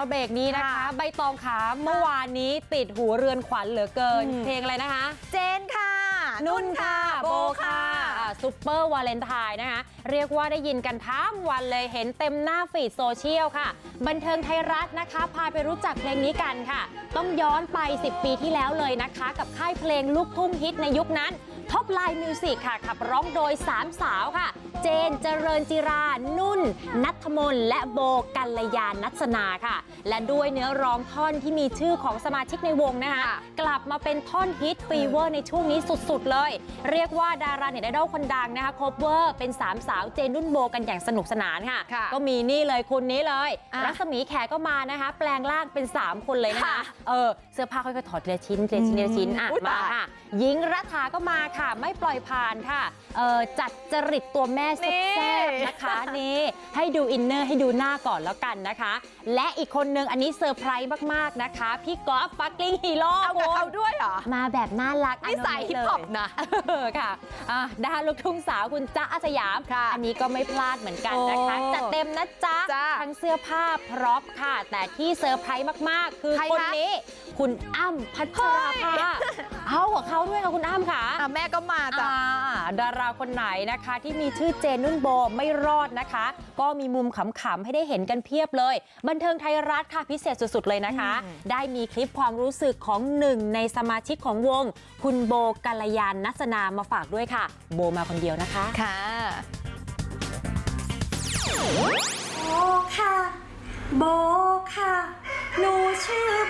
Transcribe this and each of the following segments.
มาเบรกนี้นะคะค่ะใบตองขาเมื่อวานนี้ติดหูเรือนขวัญเหลือเกินอืมเพลงอะไรนะคะ เจนค่ะ นุ่นค่ะ โบค่ะซุปเปอร์วาเลนไทน์นะคะ เรียกว่าได้ยินกันทั้งวันเลยเห็นเต็มหน้าฟีดโซเชียลค่ะ บันเทิงไทยรัฐนะคะ พาไปรู้จักเพลงนี้กันค่ะ ต้องย้อนไป 10 ปีที่แล้วเลยนะคะ กับค่ายเพลงลูกทุ่งฮิตในยุคนั้นท็อปไลน์มิวสิกค่ะขับร้องโดย 3 สาวค่ะเจนเจริญจิรา นุ่น นัทมนต์และโบกัลยานัสนาค่ะ และด้วยเนื้อร้องท่อนที่มีชื่อของสมาชิกในวงนะคะค่ะกลับมาเป็นท่อนฮิตฟีเวอร์ในช่วงนี้สุดๆเลย เรียกว่าดาราเน็ตไอดอลคนดังนะคะคบเวอร์เป็นสามสาวเจนนุ่นโบกันอย่างสนุกสนานค่ะค่ะก็มีนี่เลยคุณนี้เลยอะรัศมีแขกก็มานะคะ แปลงร่างเป็น 3 คนเลยนะคะค่ะเออเสื้อผ้าค่อยๆถอดทีละชิ้นทีละชิ้นทีละชิ้นอะอุ๊ยมาตายค่ะหญิงรัฐาก็มาค่ะ ไม่ปล่อยผ่านค่ะเออจัดจริตตัวแม่แซ่บๆนะคะนี่ให้ดูอินเนอร์ให้ดูหน้าก่อนแล้วกันนะคะ และอีกคนนึงอันนี้เซอร์ไพรส์มากๆนะคะ พี่กอล์ฟฟักกิ้งฮีโร่เอากับเขาด้วยเหรอ มาแบบน่ารักนี่ใส่ฮิปฮอปนะเออค่ะอะดาราลูกทุ่งสาวคุณจ๊ะอาสยามค่ะอันนี้ก็ไม่พลาดเหมือนกันนะคะโอ้จัดเต็มนะจ๊ะจ้าทั้งเสื้อผ้าพร็อพค่ะ แต่ที่เซอร์ไพรส์มากๆ คือใครคนคะนี้คุณอ้ำพัชราภาเอากับเขาด้วยค่ะคุณอ้ำค่ะอะแม่ก็มาจ้ะอ่า ดาราคนไหนนะคะ ที่มีชื่อเจนนุ่นโบไม่รอดนะคะ ก็มีมุมขำๆให้ได้เห็นกันเพียบเลย บันเทิงไทยรัฐค่ะพิเศษสุดๆเลยนะคะอืมได้มีคลิปความรู้สึกของหนึ่งในสมาชิกของวง คุณโบกัลยาณนัสนามาฝากด้วยค่ะ โบมาคนเดียวนะคะค่ะโบค่ะ โบค่ะ หนูชื่อ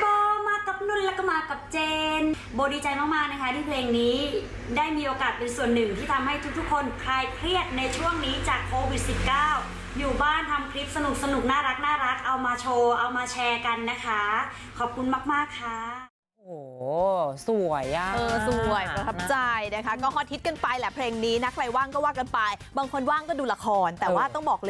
มากับเจน โบดีใจมากๆนะคะที่เพลงนี้ได้มีโอกาสเป็นส่วนหนึ่งที่ทำให้ทุกๆ คนคลายเครียดในช่วงนี้จากโควิด -19 อยู่บ้านทำคลิปสนุกสนุกๆน่ารักน่ารักเอามาโชว์เอามาแชร์กันนะคะ ขอบคุณมากๆค่ะ โอ้โหสวยอะ เออสวยประทับใจนะคะ ก็ฮอตฮิตกันไปแหละเพลงนี้นะใครว่างก็ว่ากันไป บางคนว่างก็ดูละครแต่ว่าเออต้องบอกเลย